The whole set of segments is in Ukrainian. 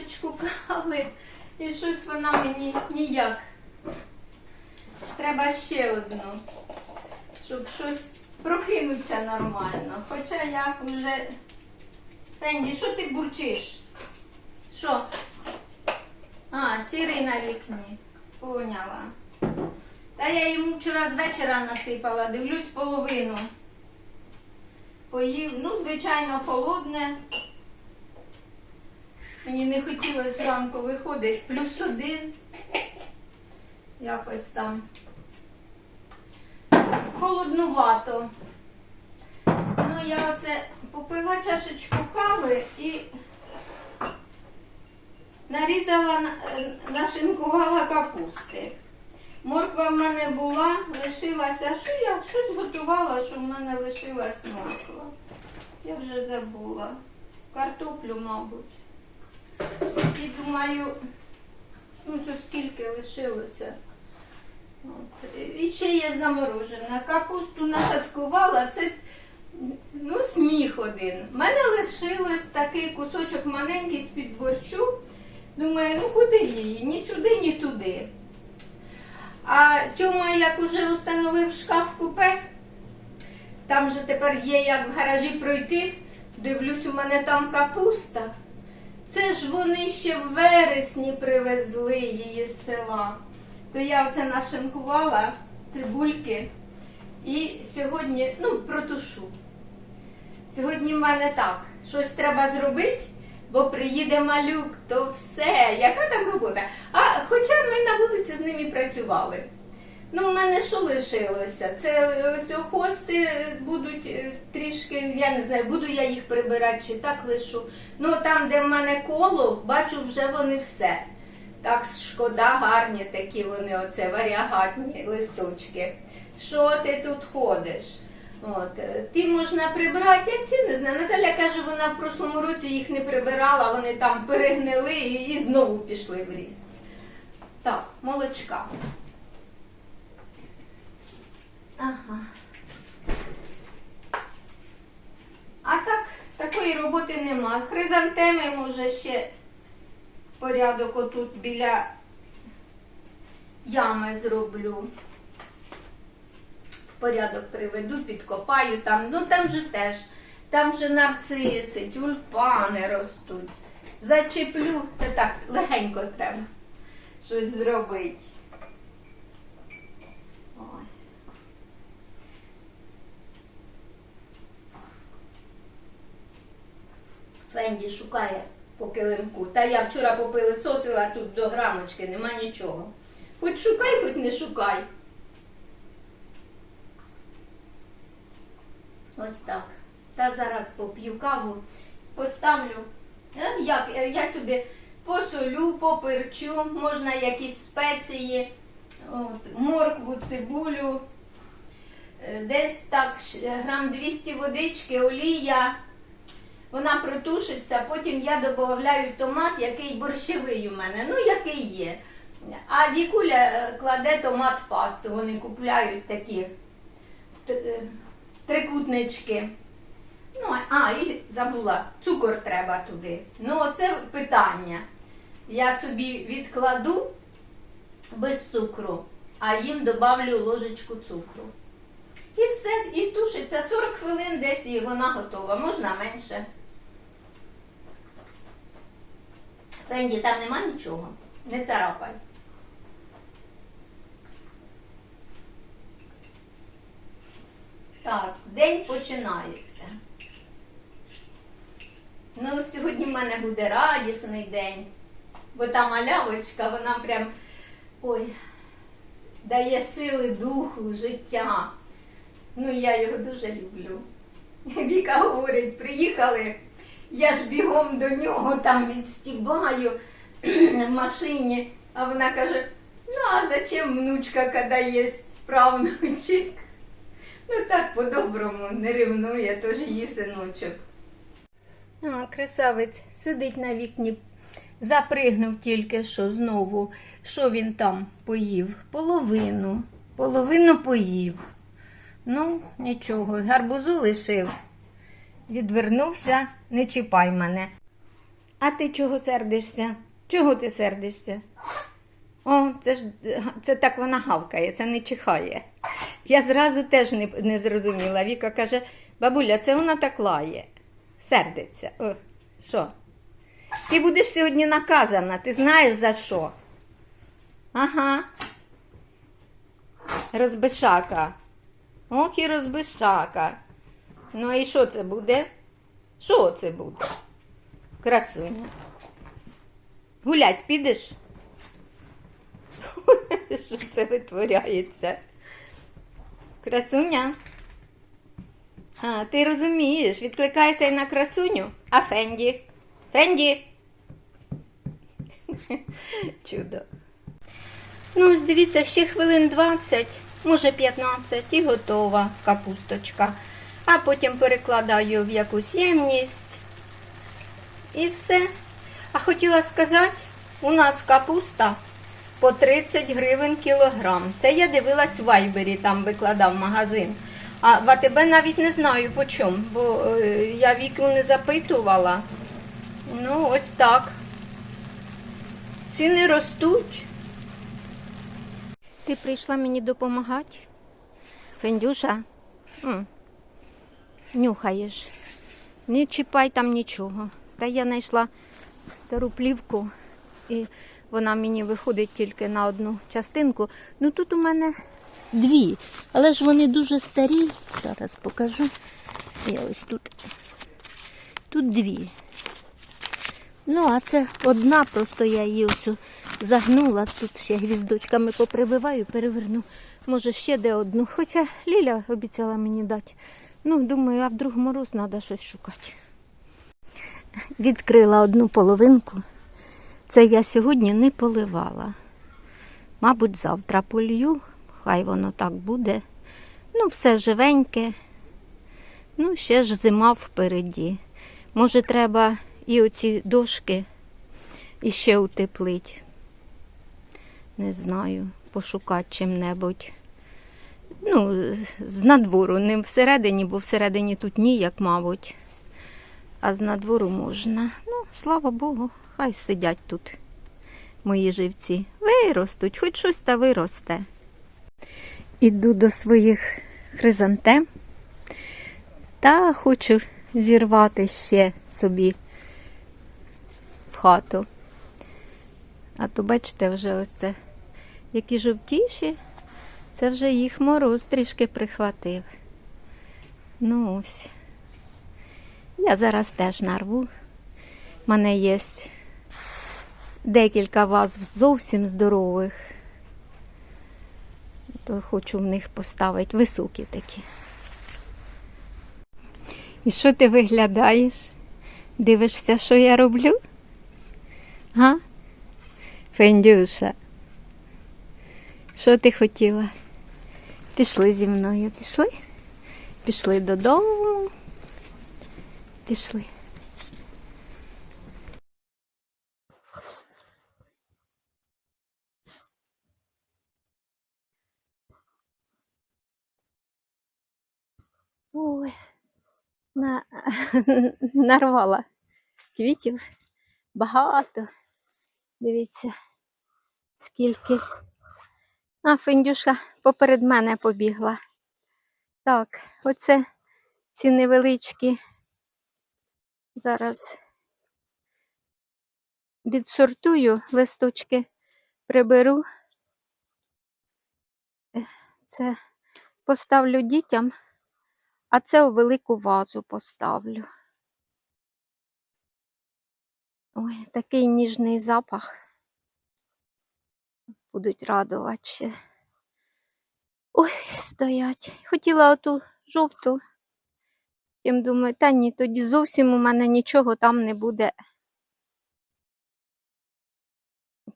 чашечку кави, і щось вона мені ніяк. Треба ще одну, щоб щось прокинуться нормально. Хоча я вже. Фенді, що ти бурчиш? Що? А, сірий на вікні. Поняла. Та я йому вчора з вечора насипала, дивлюсь половину. Поїв, ну, звичайно, холодне. Мені не хотілося зранку виходить. Плюс один. Якось там. Холоднувато. Ну, я оце попила чашечку кави і нарізала, нашинкувала капусти. Морква в мене була, лишилася. Що я щось готувала, що в мене лишилась морква. Я вже забула. Картоплю, мабуть. І думаю, ну що скільки лишилося. От. І ще є заморожена. Капусту насадкувала, це ну, сміх один. У мене лишилось такий кусочок маленький з-під борщу. Думаю, ну куди її? Ні сюди, ні туди. А Тьома, як уже установив шкаф купе, там же тепер є як в гаражі пройти. Дивлюсь, у мене там капуста. Це ж вони ще в вересні привезли її з села. То я оце нашинкувала цибульки і сьогодні, ну, протушу. Сьогодні в мене так, щось треба зробити, бо приїде малюк, то все, яка там робота? А хоча ми на вулиці з ними працювали. Ну, у мене що лишилося? Це ось хости будуть е, трішки, я не знаю, буду я їх прибирати чи так лишу. Ну там, де в мене коло, бачу, вже вони все. Так, шкода, гарні такі вони, оце варіагатні листочки. Що ти тут ходиш? От, е, ті можна прибирати, я ці не знаю. Наталя каже, вона в прошлому році їх не прибирала, вони там перегнили і, і знову пішли в ліс. Так, молочка. Ага. А так, такої роботи нема. Хризантеми, може, ще порядок отут біля ями зроблю. В порядок приведу, підкопаю там. Ну там же теж. Там же нарциси, тюльпани ростуть. Зачеплю, це так легенько треба щось зробити. Ой. Фенді шукає по килимку. Та я вчора попили сосила тут до грамочки, нема нічого. Хоч шукай, хоч не шукай. Ось так. Та зараз поп'ю каву, поставлю. Е, Як? Е, Я сюди посолю, поперчу, можна якісь спеції, от, моркву, цибулю. Е, Десь так грам 200 водички, олія. Вона протушиться, потім я додаю томат, який борщовий у мене, ну який є. А Вікуля е, кладе томат пасту, вони купляють такі е, трикутнички. Ну, а, і забула, цукор треба туди. Ну, оце питання. Я собі відкладу без цукру, а їм добавлю ложечку цукру. І все, і тушиться 40 хвилин десь і вона готова, можна менше. Фенді, там нема нічого. Не царапай. Так, день починається. Ну, сьогодні в мене буде радісний день, бо та малявочка, вона прям ой, дає сили духу, життя. Ну, я його дуже люблю. Віка говорить, приїхали, я ж бігом до нього там відстібаю в машині, а вона каже, ну а зачем внучка, коли є правнучик? Ну так по-доброму не ревнує, тож її синочок. А, красавець сидить на вікні, запригнув тільки що знову. Що він там поїв? Половину. Половину поїв. Ну, нічого, гарбузу лишив. Відвернувся, не чіпай мене. А ти чого сердишся? Чого ти сердишся? О, це ж це так вона гавкає, це не чихає. Я зразу теж не, не зрозуміла. Віка каже, бабуля, це вона так лає. Сердиться. О, що? Ти будеш сьогодні наказана, ти знаєш за що? Ага. Розбишака. Ох і розбишака. Ну і що це буде? Що це буде? Красуня. Гулять підеш? Що це витворяється? Красуня. А, ти розумієш, відкликайся й на красуню. А Фенді? Фенді. Чудо. Ну, ось дивіться, ще хвилин 20, може 15 і готова капусточка. А потім перекладаю в якусь ємність. І все. А хотіла сказати, у нас капуста по 30 гривень кілограм. Це я дивилась в Вайбері, там викладав магазин. А в АТБ навіть не знаю по чому, бо е, я віку не запитувала. Ну, ось так. Ціни ростуть. Ти прийшла мені допомагати? Фендюша? М. Нюхаєш. Не чіпай там нічого. Та я знайшла стару плівку, і вона мені виходить тільки на одну частинку. Ну тут у мене дві, але ж вони дуже старі. Зараз покажу. Я ось тут. Тут дві. Ну, а це одна, просто я її ось загнула. Тут ще гвіздочками поприбиваю, переверну. Може, ще де одну. Хоча Ліля обіцяла мені дати. Ну, думаю, а вдруг мороз треба щось шукати. Відкрила одну половинку. Це я сьогодні не поливала. Мабуть, завтра полью, хай воно так буде. Ну, все живеньке. Ну, ще ж зима впереді. Може, треба і оці дошки іще утеплить. Не знаю, пошукати чим-небудь. Ну, з надвору, не всередині, бо всередині тут ніяк, мабуть. А з надвору можна. Ну, слава Богу, хай сидять тут мої живці. Виростуть, хоч щось та виросте. Іду до своїх хризантем та хочу зірвати ще собі в хату. А то, бачите, вже ось це, які жовтіші, це вже їх мороз трішки прихватив. Ну ось. Я зараз теж нарву. У мене є декілька ваз зовсім здорових. То хочу в них поставити високі такі. І що ти виглядаєш? Дивишся, що я роблю? Га? Фендюша. Що ти хотіла? Пішли зі мною, пішли? Пішли додому. Пішли. Ой, на... нарвала квітів багато. Дивіться, скільки. А, Фіндюшка поперед мене побігла. Так, оце ці невеличкі. Зараз відсортую листочки, приберу. Це поставлю дітям, а це у велику вазу поставлю. Ой, такий ніжний запах. Будуть радувати. Ой, стоять. Хотіла оту жовту. Потім думаю, та ні, тоді зовсім у мене нічого там не буде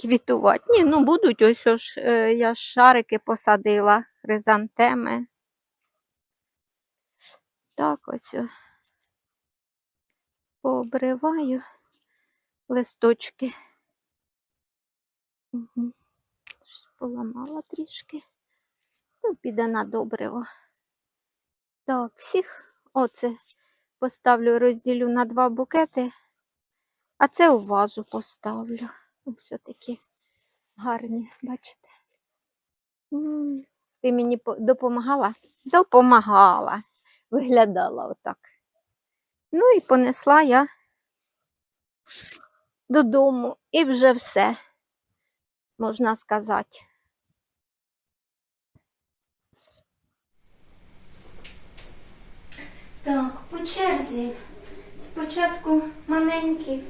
квітувати. Ні, ну будуть ось е, я ж шарики посадила, хризантеми. Так ось пообриваю листочки. Угу. Поламала трішки. Ну, піде на добриво. Так, всіх оце поставлю, розділю на два букети. А це у вазу поставлю. Ось такі гарні, бачите. Ти мені допомагала? Допомагала. Виглядала отак. Ну і понесла я додому, і вже все, можна сказати. Так, по черзі. Спочатку маленькі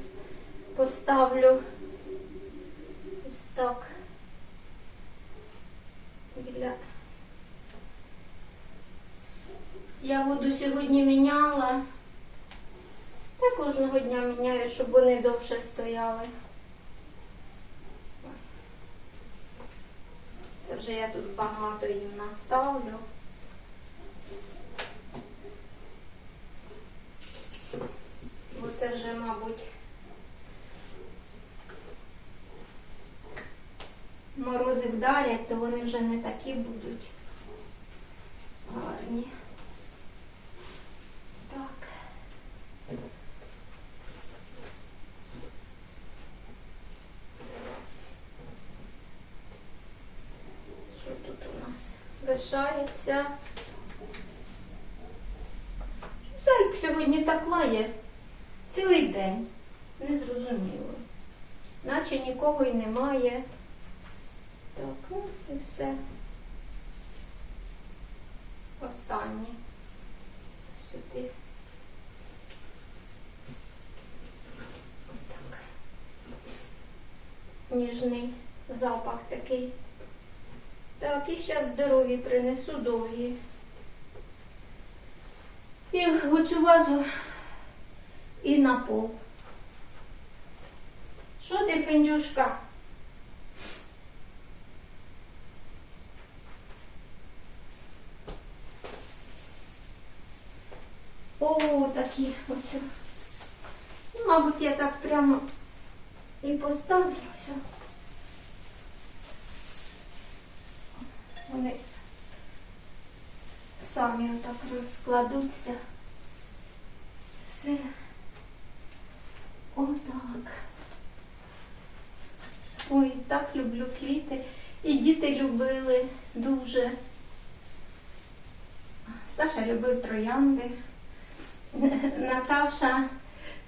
поставлю ось так. Біля. Я воду сьогодні міняла. Та кожного дня міняю, щоб вони довше стояли. Це вже я тут багато їм наставлю. Бо це вже, мабуть, морози вдарять, то вони вже не такі будуть гарні. Так. Що тут у нас лишається? Зайк сьогодні так лає цілий день. Незрозуміло. Наче нікого й немає. Так, ну і все. Останнє. Сюди. Так. Ніжний запах такий. Так, і зараз здорові принесу довгі. І оцю вазу і на пол. Що ти, Фендюшка? О, такі ось. Ну, Мабуть, я так прямо і поставлю все. Вони самі отак розкладуться. Все. Отак. Ой, так люблю квіти. І діти любили дуже. Саша любив троянди. Наташа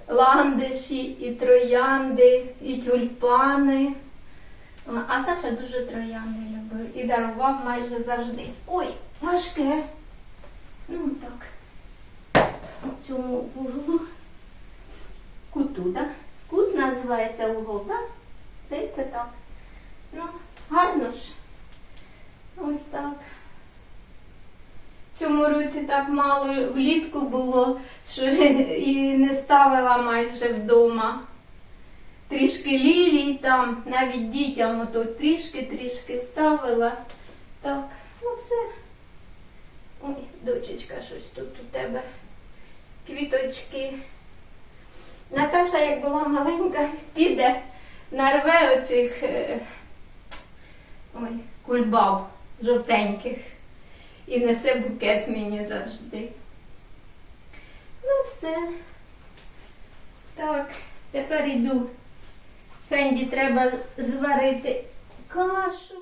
ландиші, і троянди, і тюльпани. А Саша дуже троянди любив і дарував майже завжди. Ой, важке. Ну так. У цьому вуглу. Куту, так? Кут називається угол, так? Здається так. Ну, гарно ж. Ось так. Цьому році так мало влітку було, що і не ставила майже вдома. Трішки лілій там, навіть дітям ото трішки-трішки ставила. Так, ну все. Ой, дочечка, щось тут у тебе. Квіточки. Наташа, як була маленька, піде, нарве оцих е, ой, кульбаб жовтеньких і несе букет мені завжди. Ну, все. Так, тепер йду. Фенді треба зварити кашу.